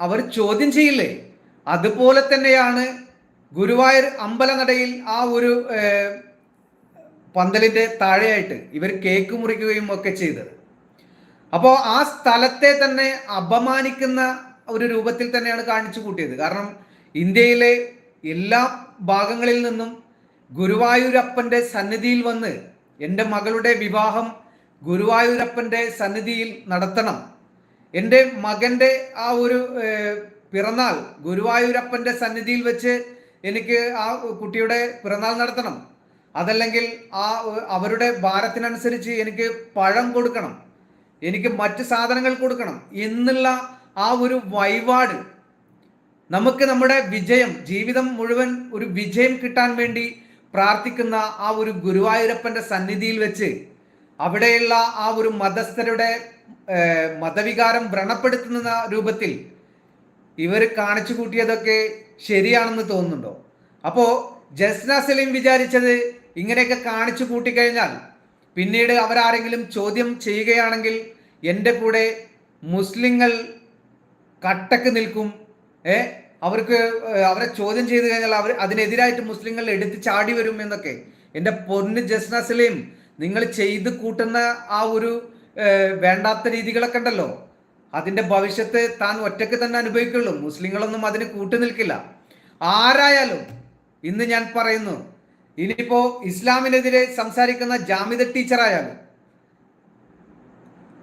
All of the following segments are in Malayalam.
അവർ ചോദ്യം ചെയ്യില്ലേ? അതുപോലെ തന്നെയാണ് ഗുരുവായൂർ അമ്പലനടയിൽ ആ ഒരു പന്തലിന്റെ താഴെയായിട്ട് ഇവർ കേക്ക് മുറിക്കുകയും ഒക്കെ ചെയ്തത്. അപ്പോൾ ആ സ്ഥലത്തെ തന്നെ അപമാനിക്കുന്ന ഒരു രൂപത്തിൽ തന്നെയാണ് കാണിച്ചു കൂട്ടിയത്. കാരണം ഇന്ത്യയിലെ എല്ലാ ഭാഗങ്ങളിൽ നിന്നും ഗുരുവായൂരപ്പന്റെ സന്നിധിയിൽ വന്ന് എന്റെ മകളുടെ വിവാഹം ഗുരുവായൂരപ്പന്റെ സന്നിധിയിൽ നടത്തണം. എന്റെ മകന്റെ ആ ഒരു പിറന്നാൾ ഗുരുവായൂരപ്പന്റെ സന്നിധിയിൽ വെച്ച് എനിക്ക് ആ കുട്ടിയുടെ പിറന്നാൾ നടത്തണം. അതല്ലെങ്കിൽ ആ അവരുടെ ഭാരത്തിനനുസരിച്ച് എനിക്ക് പഴം കൊടുക്കണം. എനിക്ക് മറ്റ് സാധനങ്ങൾ കൊടുക്കണം എന്നുള്ള ആ ഒരു വഴിപാട്. നമുക്ക് നമ്മുടെ വിജയം ജീവിതം മുഴുവൻ ഒരു വിജയം കിട്ടാൻ വേണ്ടി പ്രാർത്ഥിക്കുന്ന ആ ഒരു ഗുരുവായൂരപ്പന്റെ സന്നിധിയിൽ വെച്ച് അവിടെയുള്ള ആ ഒരു മതസ്ഥരുടെ മതവികാരം വ്രണപ്പെടുത്തുന്ന രൂപത്തിൽ ഇവർ കാണിച്ചു കൂട്ടിയതൊക്കെ ശരിയാണെന്ന് തോന്നുന്നുണ്ടോ? അപ്പോ ജസ്ന സലീം വിചാരിച്ചത് ഇങ്ങനെയൊക്കെ കാണിച്ചു കൂട്ടിക്കഴിഞ്ഞാൽ പിന്നീട് അവരാരെങ്കിലും ചോദ്യം ചെയ്യുകയാണെങ്കിൽ എന്റെ കൂടെ മുസ്ലിങ്ങൾ കട്ടക്ക് നിൽക്കും. ഏ അവർക്ക് അവരെ ചോദ്യം ചെയ്തു കഴിഞ്ഞാൽ അവർ അതിനെതിരായിട്ട് മുസ്ലിങ്ങൾ എടുത്ത് ചാടി വരും എന്നൊക്കെ. എന്റെ പൊന്ന് ജസ്ന സലീം നിങ്ങൾ ചെയ്ത് കൂട്ടുന്ന ആ ഒരു വേണ്ടാത്ത രീതികളൊക്കെ ഉണ്ടല്ലോ. അതിന്റെ ഭവിഷ്യത്ത് താൻ ഒറ്റയ്ക്ക് തന്നെ അനുഭവിക്കുള്ളൂ. മുസ്ലിങ്ങളൊന്നും അതിന് കൂട്ടു നിൽക്കില്ല. ആരായാലും ഇന്ന് ഞാൻ പറയുന്നു ഇനിയിപ്പോ ഇസ്ലാമിനെതിരെ സംസാരിക്കുന്ന ജാമിദ ടീച്ചറായാലും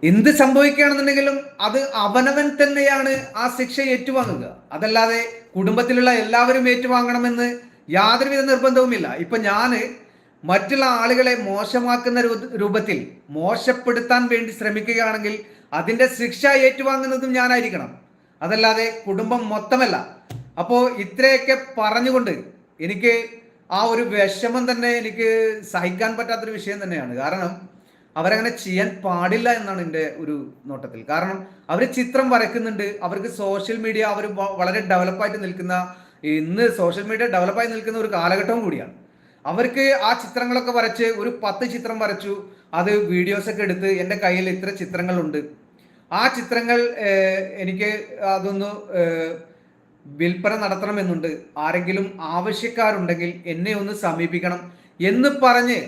എന്ത് സംഭവിക്കുകയാണെന്നുണ്ടെങ്കിലും അത് അവനവൻ തന്നെയാണ് ആ ശിക്ഷ ഏറ്റുവാങ്ങുക. അതല്ലാതെ കുടുംബത്തിലുള്ള എല്ലാവരും ഏറ്റുവാങ്ങണമെന്ന് യാതൊരുവിധ നിർബന്ധവുമില്ല. ഇപ്പൊ ഞാൻ മറ്റുള്ള ആളുകളെ മോശമാക്കുന്ന രൂപത്തിൽ മോശപ്പെടുത്താൻ വേണ്ടി ശ്രമിക്കുകയാണെങ്കിൽ അതിന്റെ ശിക്ഷ ഏറ്റുവാങ്ങുന്നതും ഞാനായിരിക്കണം. അതല്ലാതെ കുടുംബം മൊത്തമല്ല. അപ്പോൾ ഇത്രയൊക്കെ പറഞ്ഞുകൊണ്ട് എനിക്ക് ആ ഒരു വിഷമം തന്നെ എനിക്ക് സഹിക്കാൻ പറ്റാത്തൊരു വിഷയം തന്നെയാണ്. കാരണം അവരങ്ങനെ ചെയ്യാൻ പാടില്ല എന്നാണ് എന്റെ ഒരു നോട്ടത്തിൽ. കാരണം അവർ ചിത്രം വരയ്ക്കുന്നുണ്ട്. അവർക്ക് സോഷ്യൽ മീഡിയ അവർ വളരെ ഡെവലപ്പായിട്ട് നിൽക്കുന്ന ഇന്ന് സോഷ്യൽ മീഡിയ ഡെവലപ്പായി നിൽക്കുന്ന ഒരു കാലഘട്ടവും കൂടിയാണ്. അവർക്ക് ആ ചിത്രങ്ങളൊക്കെ വരച്ച് ഒരു പത്ത് ചിത്രം വരച്ചു. അത് വീഡിയോസൊക്കെ എടുത്ത് എന്റെ കയ്യിൽ ഇത്ര ചിത്രങ്ങളുണ്ട്. ആ ചിത്രങ്ങൾ എനിക്ക് അതൊന്ന് വിൽപ്പന നടത്തണമെന്നുണ്ട്. ആരെങ്കിലും ആവശ്യക്കാരുണ്ടെങ്കിൽ എന്നെ ഒന്ന് സമീപിക്കണം എന്ന് പറഞ്ഞ്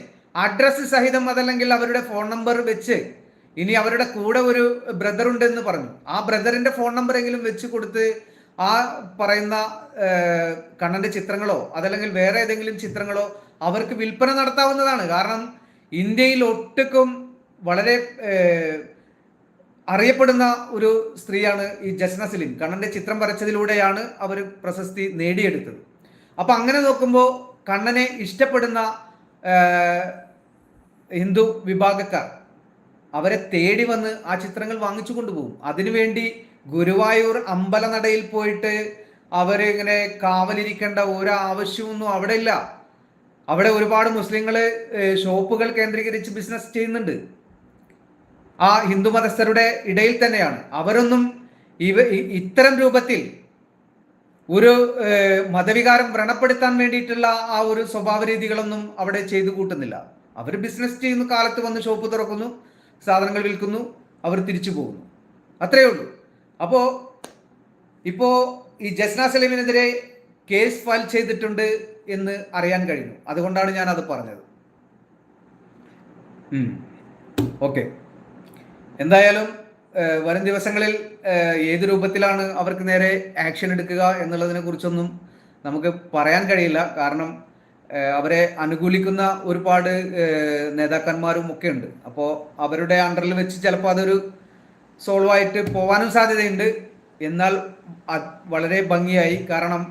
അഡ്രസ്സ് സഹിതം അതല്ലെങ്കിൽ അവരുടെ ഫോൺ നമ്പർ വെച്ച് ഇനി അവരുടെ കൂടെ ഒരു ബ്രദർ ഉണ്ടെന്ന് പറഞ്ഞു. ആ ബ്രദറിന്റെ ഫോൺ നമ്പർ എങ്കിലും വെച്ച് കൊടുത്ത് ആ പറയുന്ന കണ്ണന്റെ ചിത്രങ്ങളോ അതല്ലെങ്കിൽ വേറെ ഏതെങ്കിലും ചിത്രങ്ങളോ അവർക്ക് വിൽപ്പന നടത്താവുന്നതാണ്. കാരണം ഇന്ത്യയിൽ ഒട്ടുക്കും വളരെ അറിയപ്പെടുന്ന ഒരു സ്ത്രീയാണ് ഈ ജസ്ന സലീം. കണ്ണന്റെ ചിത്രം വരച്ചതിലൂടെയാണ് അവർ പ്രശസ്തി നേടിയെടുത്തത്. അപ്പൊ അങ്ങനെ നോക്കുമ്പോൾ കണ്ണനെ ഇഷ്ടപ്പെടുന്ന ഹിന്ദു വിഭാഗക്കാർ അവരെ തേടി വന്ന് ആ ചിത്രങ്ങൾ വാങ്ങിച്ചു കൊണ്ടുപോകും. അതിനുവേണ്ടി ഗുരുവായൂർ അമ്പലനടയിൽ പോയിട്ട് അവരിങ്ങനെ കാവലിരിക്കേണ്ട ഒരു ആവശ്യമൊന്നും അവിടെ ഇല്ല. അവിടെ ഒരുപാട് മുസ്ലിങ്ങൾ ഷോപ്പുകൾ കേന്ദ്രീകരിച്ച് ബിസിനസ് ചെയ്യുന്നുണ്ട്. ആ ഹിന്ദു മതസ്ഥരുടെ ഇടയിൽ തന്നെയാണ്. അവരൊന്നും ഇവ ഇത്തരം രൂപത്തിൽ ഒരു മതവികാരം വ്രണപ്പെടുത്താൻ വേണ്ടിയിട്ടുള്ള ആ ഒരു സ്വഭാവ രീതികളൊന്നും അവിടെ ചെയ്തു കൂട്ടുന്നില്ല. അവർ ബിസിനസ് ചെയ്യുന്ന കാലത്ത് വന്ന് ഷോപ്പ് തുറക്കുന്നു സാധനങ്ങൾ വിൽക്കുന്നു അവർ തിരിച്ചു പോകുന്നു. അത്രയേ ഉള്ളൂ. അപ്പോൾ ഇപ്പോൾ ഈ ജസ്ന സലീമിനെതിരെ കേസ് ഫയൽ ചെയ്തിട്ടുണ്ട് എന്ന് അറിയാൻ കഴിഞ്ഞു. അതുകൊണ്ടാണ് ഞാൻ അത് പറഞ്ഞത് ഓക്കെ. എന്തായാലും വരും ദിവസങ്ങളിൽ ഏത് രൂപത്തിലാണ് അവർക്ക് നേരെ ആക്ഷൻ എടുക്കുക എന്നുള്ളതിനെ കുറിച്ചൊന്നും നമുക്ക് പറയാൻ കഴിയില്ല. കാരണം അവരെ അനുകൂലിക്കുന്ന ഒരുപാട് നേതാക്കന്മാരും ഒക്കെ ഉണ്ട്. അപ്പോൾ അവരുടെ അണ്ടറിൽ വെച്ച് ചിലപ്പോൾ അതൊരു സോൾവ് ആയിട്ട് പോവാനും സാധ്യതയുണ്ട്. എന്നാൽ വളരെ ഭംഗിയായി. കാരണം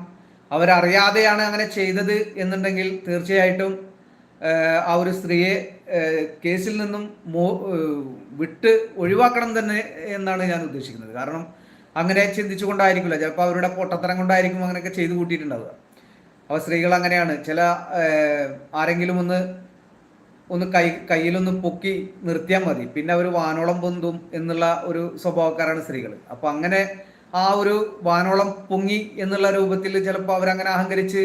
അവരറിയാതെയാണ് അങ്ങനെ ചെയ്തത് എന്നുണ്ടെങ്കിൽ തീർച്ചയായിട്ടും ആ ഒരു സ്ത്രീയെ കേസിൽ നിന്നും മോ വിട്ട് ഒഴിവാക്കണം തന്നെ എന്നാണ് ഞാൻ ഉദ്ദേശിക്കുന്നത്. കാരണം അങ്ങനെ ചിന്തിച്ചുകൊണ്ടായിരിക്കില്ല. ചിലപ്പോൾ അവരുടെ പൊട്ടത്തരം കൊണ്ടായിരിക്കും അങ്ങനെയൊക്കെ ചെയ്തു കൂട്ടിയിട്ടുണ്ടാവുക. അപ്പോൾ സ്ത്രീകൾ അങ്ങനെയാണ്. ചില ആരെങ്കിലും ഒന്ന് ഒന്ന് കൈ കയ്യിലൊന്ന് പൊക്കി നിർത്തിയാൽ മതി. പിന്നെ അവർ വാനോളം പൊന്തും എന്നുള്ള ഒരു സ്വഭാവക്കാരാണ് സ്ത്രീകൾ അപ്പൊ അങ്ങനെ ആ ഒരു വാനോളം പൊങ്ങി എന്നുള്ള രൂപത്തിൽ ചിലപ്പോൾ അവരങ്ങനെ അഹങ്കരിച്ച്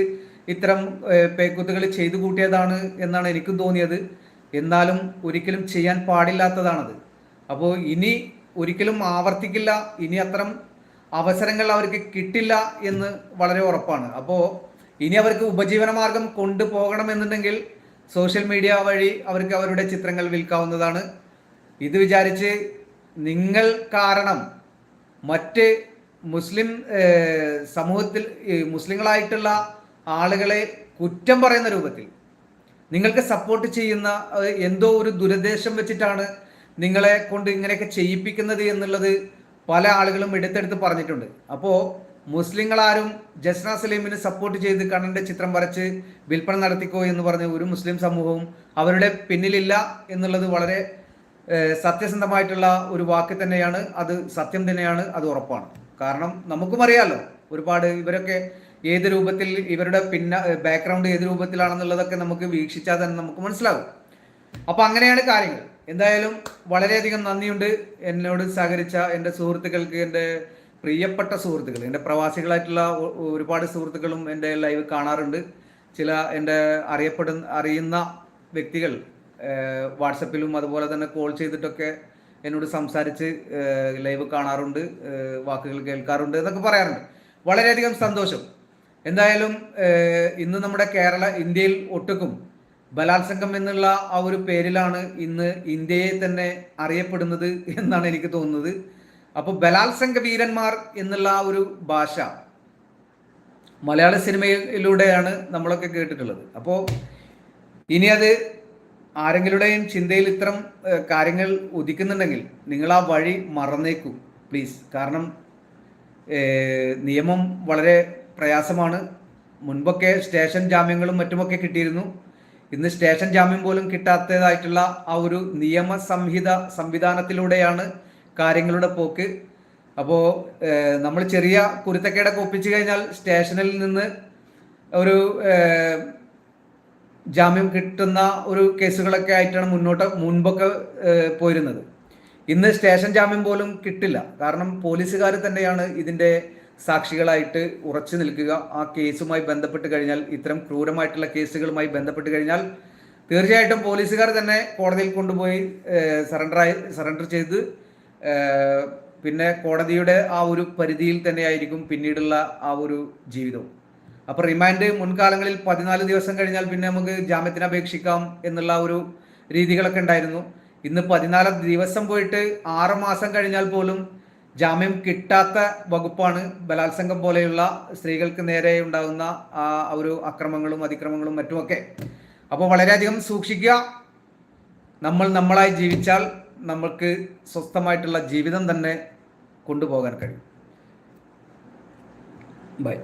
ഇത്തരം പേക്കുത്തുകൾ പേക്കൂത്തുകൾ ചെയ്തു കൂട്ടിയതാണ് എന്നാണ് എനിക്കും തോന്നിയത്. എന്നാലും ഒരിക്കലും ചെയ്യാൻ പാടില്ലാത്തതാണത്. അപ്പോൾ ഇനി ഒരിക്കലും ആവർത്തിക്കില്ല. ഇനി അത്തരം അവസരങ്ങൾ അവർക്ക് കിട്ടില്ല എന്ന് വളരെ ഉറപ്പാണ്. അപ്പോൾ ഇനി അവർക്ക് ഉപജീവനമാർഗം കൊണ്ടുപോകണമെന്നുണ്ടെങ്കിൽ സോഷ്യൽ മീഡിയ വഴി അവർക്ക് അവരുടെ ചിത്രങ്ങൾ വിൽക്കാവുന്നതാണ്. ഇത് വിചാരിച്ച് നിങ്ങൾ കാരണം മറ്റ് മുസ്ലിം സമൂഹത്തിൽ മുസ്ലിങ്ങളായിട്ടുള്ള ആളുകളെ കുറ്റം പറയുന്ന രൂപത്തിൽ നിങ്ങൾക്ക് സപ്പോർട്ട് ചെയ്യുന്ന എന്തോ ഒരു ദുരുദ്ദേശം വെച്ചിട്ടാണ് നിങ്ങളെ കൊണ്ട് ഇങ്ങനെയൊക്കെ ചെയ്യിപ്പിക്കുന്നത് എന്നുള്ളത് പല ആളുകളും എടുത്തെടുത്ത് പറഞ്ഞിട്ടുണ്ട്. അപ്പോൾ മുസ്ലിങ്ങളാരും ജസ്ന സലീമിന് സപ്പോർട്ട് ചെയ്ത് കണ്ണന്റെ ചിത്രം വരച്ച് വിൽപ്പന നടത്തിക്കോ എന്ന് പറഞ്ഞ ഒരു മുസ്ലിം സമൂഹവും അവരുടെ പിന്നിലില്ല എന്നുള്ളത് വളരെ സത്യസന്ധമായിട്ടുള്ള ഒരു വാക്ക് തന്നെയാണ്. അത് സത്യം തന്നെയാണ് അത് ഉറപ്പാണ്. കാരണം നമുക്കും അറിയാലോ ഒരുപാട് ഇവരൊക്കെ ഏത് രൂപത്തിൽ ഇവരുടെ പിന്നെ ബാക്ക്ഗ്രൗണ്ട് ഏത് രൂപത്തിലാണെന്നുള്ളതൊക്കെ നമുക്ക് വീക്ഷിച്ചാൽ തന്നെ നമുക്ക് മനസ്സിലാകും അപ്പോൾ അങ്ങനെയാണ് കാര്യങ്ങൾ. എന്തായാലും വളരെയധികം നന്ദിയുണ്ട് എന്നോട് സഹകരിച്ച എന്റെ സുഹൃത്തുക്കൾക്ക് എന്റെ പ്രിയപ്പെട്ട സുഹൃത്തുക്കൾ എന്റെ പ്രവാസികളായിട്ടുള്ള ഒരുപാട് സുഹൃത്തുക്കളും എന്റെ ലൈവ് കാണാറുണ്ട്. ചില എന്റെ അറിയപ്പെടുന്ന അറിയുന്ന വ്യക്തികൾ വാട്സപ്പിലും അതുപോലെ തന്നെ കോൾ ചെയ്തിട്ടൊക്കെ എന്നോട് സംസാരിച്ച് ലൈവ് കാണാറുണ്ട് വാക്കുകൾ കേൾക്കാറുണ്ട് എന്നൊക്കെ പറയാറുണ്ട്. വളരെയധികം സന്തോഷം. എന്തായാലും ഇന്ന് നമ്മുടെ കേരള ഇന്ത്യയിൽ ഒട്ടുക്കും. ബലാത്സംഗം എന്നുള്ള ആ ഒരു പേരിലാണ് ഇന്ന് ഇന്ത്യയെ തന്നെ അറിയപ്പെടുന്നത് എന്നാണ് എനിക്ക് തോന്നുന്നത്. അപ്പോൾ ബലാത്സംഗ വീരന്മാർ എന്നുള്ള ആ ഒരു ഭാഷ മലയാള സിനിമയിലൂടെയാണ് നമ്മളൊക്കെ കേട്ടിട്ടുള്ളത്. അപ്പോൾ ഇനി അത് ആരെങ്കിലുടെയും ചിന്തയിൽ ഇത്തരം കാര്യങ്ങൾ ഉദിക്കുന്നുണ്ടെങ്കിൽ നിങ്ങൾ ആ വഴി മറന്നേക്കൂ പ്ലീസ്. കാരണം നിയമം വളരെ പ്രയാസമാണ്. മുൻപൊക്കെ സ്റ്റേഷൻ ജാമ്യങ്ങളും മറ്റുമൊക്കെ കിട്ടിയിരുന്നു. ഇന്ന് സ്റ്റേഷൻ ജാമ്യം പോലും കിട്ടാത്തതായിട്ടുള്ള ആ ഒരു നിയമ സംഹിത സംവിധാനത്തിലൂടെയാണ് കാര്യങ്ങളുടെ പോക്ക്. അപ്പോൾ നമ്മൾ ചെറിയ കുരുത്തക്കേടൊക്കെ ഒപ്പിച്ചു കഴിഞ്ഞാൽ സ്റ്റേഷനിൽ നിന്ന് ഒരു ജാമ്യം കിട്ടുന്ന ഒരു കേസുകളൊക്കെ ആയിട്ടാണ് മുന്നോട്ട് മുൻപൊക്കെ പോയിരുന്നത്. ഇന്ന് സ്റ്റേഷൻ ജാമ്യം പോലും കിട്ടില്ല. കാരണം പോലീസുകാർ തന്നെയാണ് ഇതിന്റെ സാക്ഷികളായിട്ട് ഉറച്ചു നിൽക്കുക. ആ കേസുമായി ബന്ധപ്പെട്ട് കഴിഞ്ഞാൽ ഇത്തരം ക്രൂരമായിട്ടുള്ള കേസുകളുമായി ബന്ധപ്പെട്ട് കഴിഞ്ഞാൽ തീർച്ചയായിട്ടും പോലീസുകാർ തന്നെ കോടതിയിൽ കൊണ്ടുപോയി സറണ്ടറായി സറണ്ടർ ചെയ്ത് പിന്നെ കോടതിയുടെ ആ ഒരു പരിധിയിൽ തന്നെയായിരിക്കും പിന്നീടുള്ള ആ ഒരു ജീവിതവും. അപ്പൊ റിമാൻഡ് മുൻകാലങ്ങളിൽ പതിനാല് ദിവസം കഴിഞ്ഞാൽ പിന്നെ നമുക്ക് ജാമ്യത്തിന് അപേക്ഷിക്കാം എന്നുള്ള ഒരു രീതികളൊക്കെ ഉണ്ടായിരുന്നു. ഇന്ന് പതിനാല് ദിവസം പോയിട്ട് ആറ് മാസം കഴിഞ്ഞാൽ പോലും ജാമ്യം കിട്ടാത്ത വകുപ്പാണ് ബലാത്സംഗം പോലെയുള്ള സ്ത്രീകൾക്ക് നേരെ ഉണ്ടാകുന്ന ആ ഒരു അക്രമങ്ങളും അതിക്രമങ്ങളും മറ്റുമൊക്കെ. അപ്പോൾ വളരെയധികം സൂക്ഷിക്കുക. നമ്മൾ നമ്മളായി ജീവിച്ചാൽ നമ്മൾക്ക് സ്വസ്ഥമായിട്ടുള്ള ജീവിതം തന്നെ കൊണ്ടുപോകാൻ കഴിയും. ബൈ